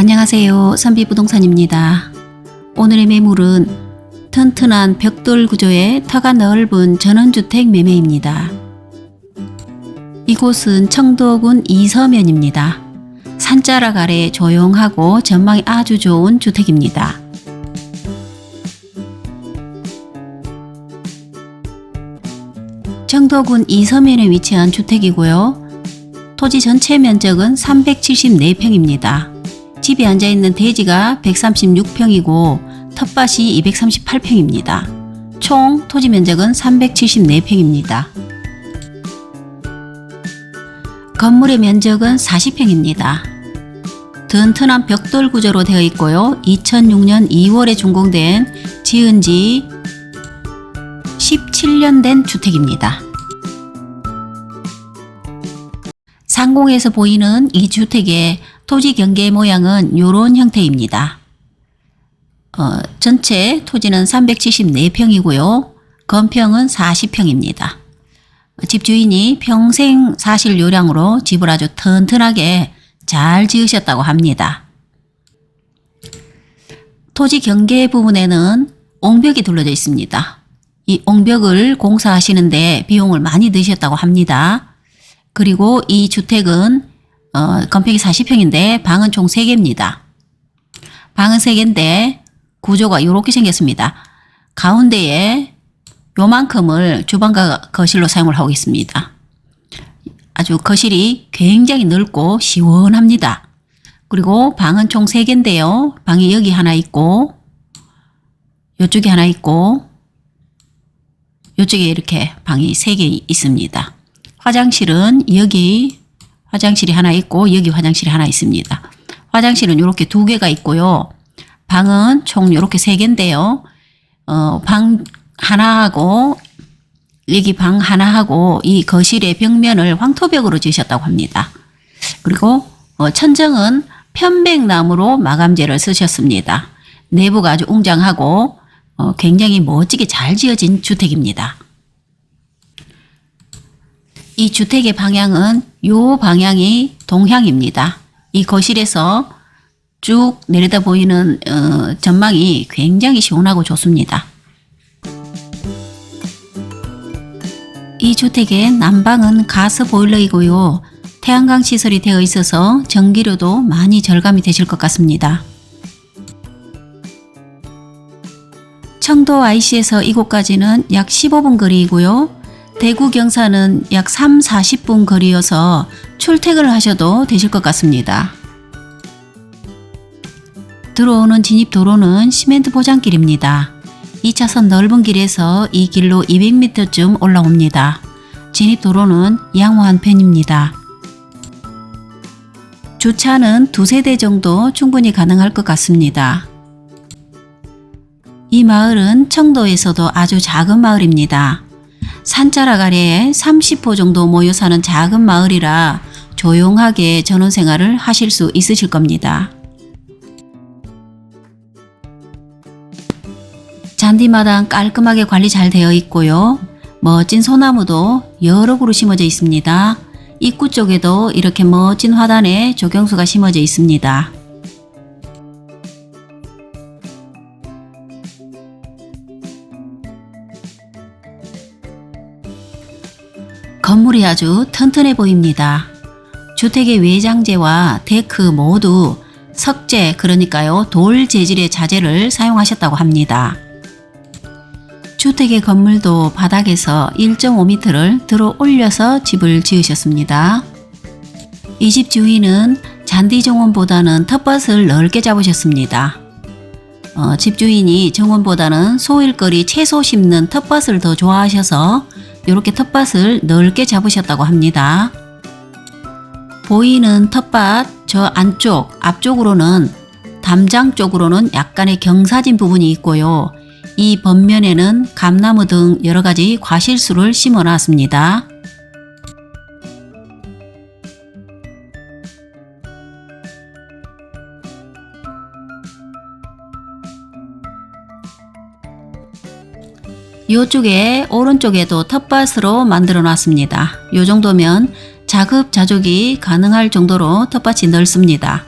안녕하세요. 선비부동산입니다. 오늘의 매물은 튼튼한 벽돌 구조의 터가 넓은 전원주택 매매입니다. 이곳은 청도군 이서면입니다. 산자락 아래 조용하고 전망이 아주 좋은 주택입니다. 청도군 이서면에 위치한 주택이고요. 토지 전체 면적은 374평입니다. 집에 앉아있는 대지가 136평이고 텃밭이 238평입니다. 총 토지 면적은 374평입니다. 건물의 면적은 40평입니다. 튼튼한 벽돌 구조로 되어 있고요. 2006년 2월에 준공된 지은 지 17년 된 주택입니다. 상공에서 보이는 이 주택의 토지 경계 모양은 이런 형태입니다. 어, 전체 토지는 374평이고요. 건평은 40평입니다. 집주인이 평생 사실 요량으로 집을 아주 튼튼하게 잘 지으셨다고 합니다. 토지 경계 부분에는 옹벽이 둘러져 있습니다. 이 옹벽을 공사하시는데 비용을 많이 드셨다고 합니다. 그리고 이 주택은 어, 건평이 40평인데 방은 총 3개입니다. 방은 3개인데 구조가 이렇게 생겼습니다. 가운데에 요만큼을 주방과 거실로 사용을 하고 있습니다. 아주 거실이 굉장히 넓고 시원합니다. 그리고 방은 총 3개인데요. 방이 여기 하나 있고 이쪽에 하나 있고 이쪽에 이렇게 방이 3개 있습니다. 화장실은 여기 화장실이 하나 있고 여기 화장실이 하나 있습니다. 화장실은 이렇게 두 개가 있고요. 방은 총 이렇게 세 개인데요. 어, 방 하나하고 여기 방 하나하고 이 거실의 벽면을 황토벽으로 지으셨다고 합니다. 그리고 어, 천정은 편백나무로 마감재를 쓰셨습니다. 내부가 아주 웅장하고 어, 굉장히 멋지게 잘 지어진 주택입니다. 이 주택의 방향은 요 방향이 동향입니다. 이 거실에서 쭉 내려다 보이는 어, 전망이 굉장히 시원하고 좋습니다. 이 주택의 난방은 가스 보일러이고요. 태양광 시설이 되어 있어서 전기료도 많이 절감이 되실 것 같습니다. 청도 IC에서 이곳까지는 약 15분 거리이고요. 대구 경사는 약 3, 40분 거리여서 출퇴근을 하셔도 되실 것 같습니다. 들어오는 진입 도로는 시멘트 포장길입니다. 2차선 넓은 길에서 이 길로 200m쯤 올라옵니다. 진입 도로는 양호한 편입니다. 주차는 두세 대 정도 충분히 가능할 것 같습니다. 이 마을은 청도에서도 아주 작은 마을입니다. 산자락 아래에 30호 정도 모여 사는 작은 마을이라 조용하게 전원 생활을 하실 수 있으실 겁니다. 잔디마당 깔끔하게 관리 잘 되어 있고요. 멋진 소나무도 여러 그루 심어져 있습니다. 입구 쪽에도 이렇게 멋진 화단에 조경수가 심어져 있습니다. 건물이 아주 튼튼해 보입니다. 주택의 외장재와 데크 모두 석재 그러니까요 돌 재질의 자재를 사용하셨다고 합니다. 주택의 건물도 바닥에서 1.5m를 들어 올려서 집을 지으셨습니다. 이 집 주인은 잔디 정원보다는 텃밭을 넓게 잡으셨습니다. 어, 집주인이 정원보다는 소일거리 채소 심는 텃밭을 더 좋아하셔서 이렇게 텃밭을 넓게 잡으셨다고 합니다. 보이는 텃밭 저 안쪽 앞쪽으로는 담장 쪽으로는 약간의 경사진 부분이 있고요. 이 번면에는 감나무 등 여러 가지 과실수를 심어 놨습니다. 이쪽에 오른쪽에도 텃밭으로 만들어 놨습니다. 이 정도면 자급자족이 가능할 정도로 텃밭이 넓습니다.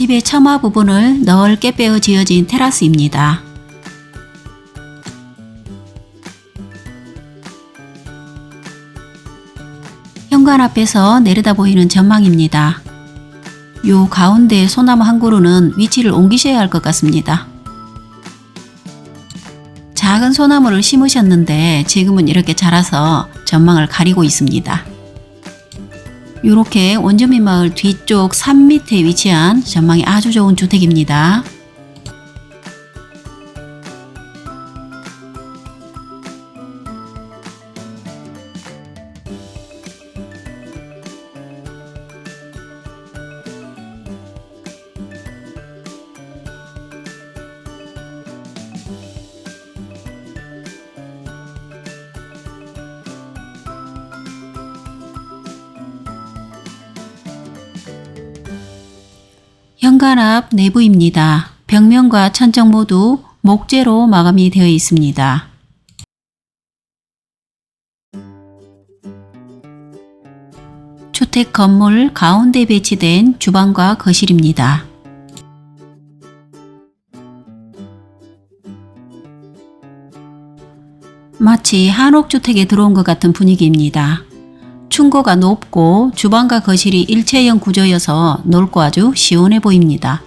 집의 처마 부분을 넓게 빼어 지어진 테라스입니다. 현관 앞에서 내려다 보이는 전망입니다. 요 가운데 소나무 한 그루는 위치를 옮기셔야 할 것 같습니다. 작은 소나무를 심으셨는데 지금은 이렇게 자라서 전망을 가리고 있습니다. 이렇게 원주민 마을 뒤쪽 산 밑에 위치한 전망이 아주 좋은 주택입니다. 현관 앞 내부입니다. 벽면과 천정 모두 목재로 마감이 되어 있습니다. 주택 건물 가운데 배치된 주방과 거실입니다. 마치 한옥주택에 들어온 것 같은 분위기입니다. 충고가 높고 주방과 거실이 일체형 구조여서 넓고 아주 시원해 보입니다.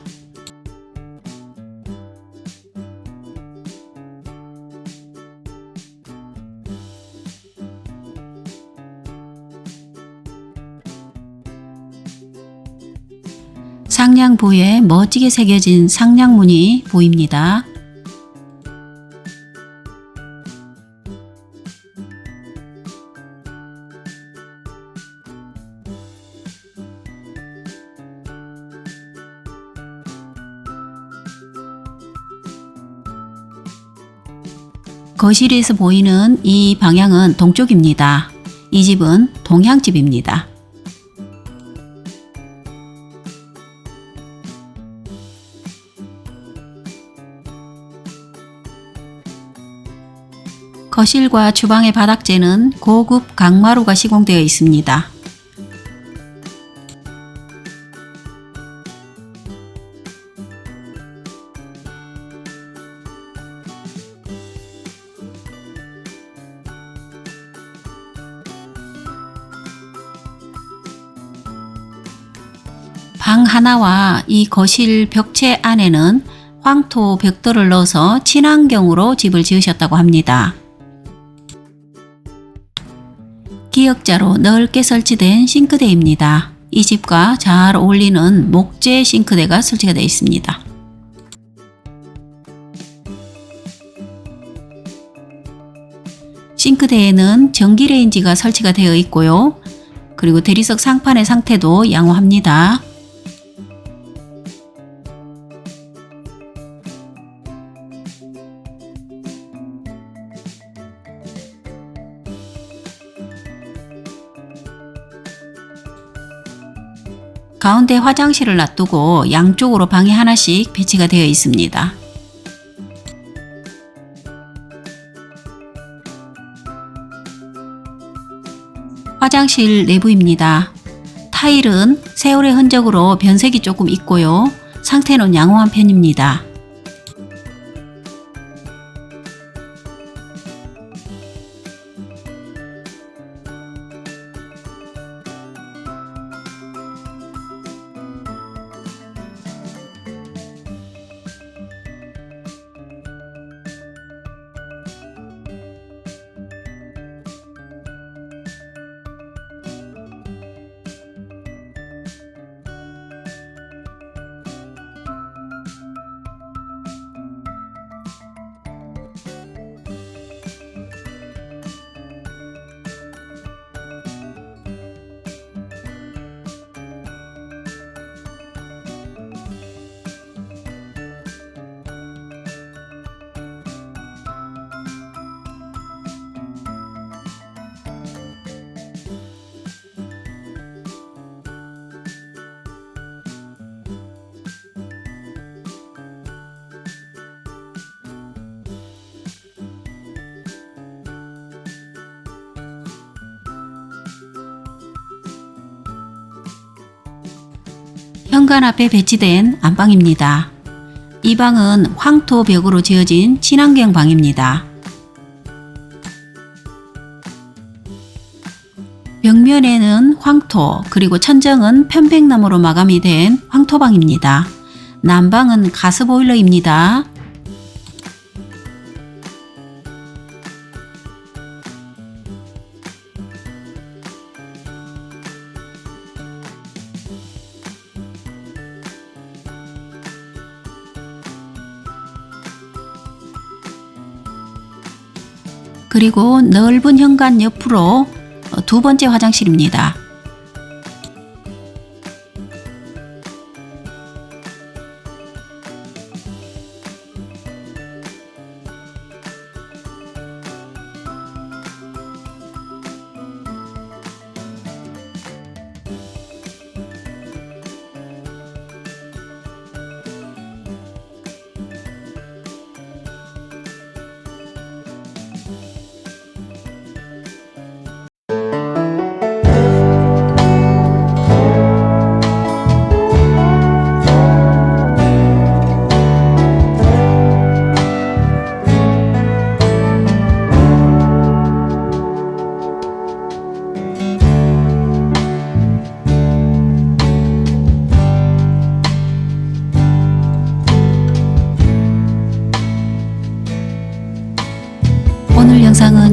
상량부에 멋지게 새겨진 상량문이 보입니다. 거실에서 보이는 이 방향은 동쪽입니다. 이 집은 동향집입니다. 거실과 주방의 바닥재는 고급 강마루가 시공되어 있습니다. 방 하나와 이 거실 벽체 안에는 황토 벽돌을 넣어서 친환경으로 집을 지으셨다고 합니다. 기역자로 넓게 설치된 싱크대입니다. 이 집과 잘 어울리는 목재 싱크대가 설치가 되어 있습니다. 싱크대에는 전기레인지가 설치가 되어 있고요. 그리고 대리석 상판의 상태도 양호합니다. 가운데 화장실을 놔두고 양쪽으로 방이 하나씩 배치가 되어 있습니다. 화장실 내부입니다. 타일은 세월의 흔적으로 변색이 조금 있고요. 상태는 양호한 편입니다. 현관 앞에 배치된 안방입니다. 이 방은 황토 벽으로 지어진 친환경 방입니다. 벽면에는 황토 그리고 천정은 편백나무로 마감이 된 황토방입니다. 난방은 가스보일러입니다. 그리고 넓은 현관 옆으로 어, 두 번째 화장실입니다.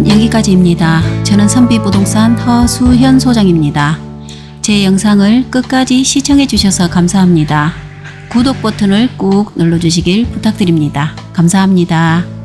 영상은 여기까지입니다. 저는 선비부동산 허수현 소장입니다. 제 영상을 끝까지 시청해 주셔서 감사합니다. 구독 버튼을 꾹 눌러주시길 부탁드립니다. 감사합니다.